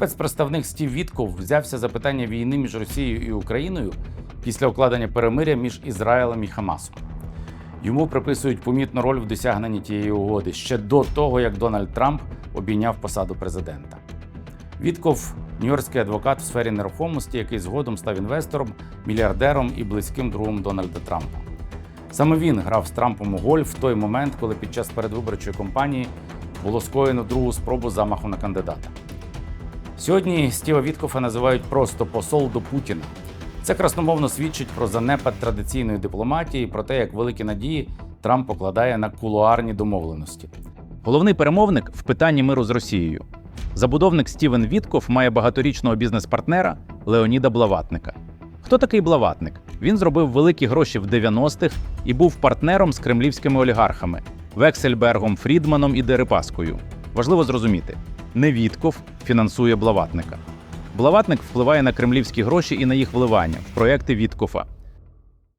Спецпредставник Стів Вітков взявся за питання війни між Росією і Україною після укладення перемиря між Ізраїлем і Хамасом. Йому приписують помітну роль в досягненні тієї угоди ще до того, як Дональд Трамп обійняв посаду президента. Вітков нью-йоркський адвокат в сфері нерухомості, який згодом став інвестором, мільярдером і близьким другом Дональда Трампа. Саме він грав з Трампом у гольф в той момент, коли під час передвиборчої кампанії було скоєно другу спробу замаху на кандидата. Сьогодні Стіва Віткофа називають просто посол до Путіна. Це красномовно свідчить про занепад традиційної дипломатії, про те, як великі надії Трамп покладає на кулуарні домовленості. Головний перемовник в питанні миру з Росією. Забудовник Стівен Вітков має багаторічного бізнес-партнера Леоніда Блаватника. Хто такий Блаватник? Він зробив великі гроші в 90-х і був партнером з кремлівськими олігархами Вексельбергом, Фрідманом і Дерипаскою. Важливо зрозуміти: не Вітков фінансує Блаватника. Блаватник впливає на кремлівські гроші і на їх вливання в проекти Віткофа.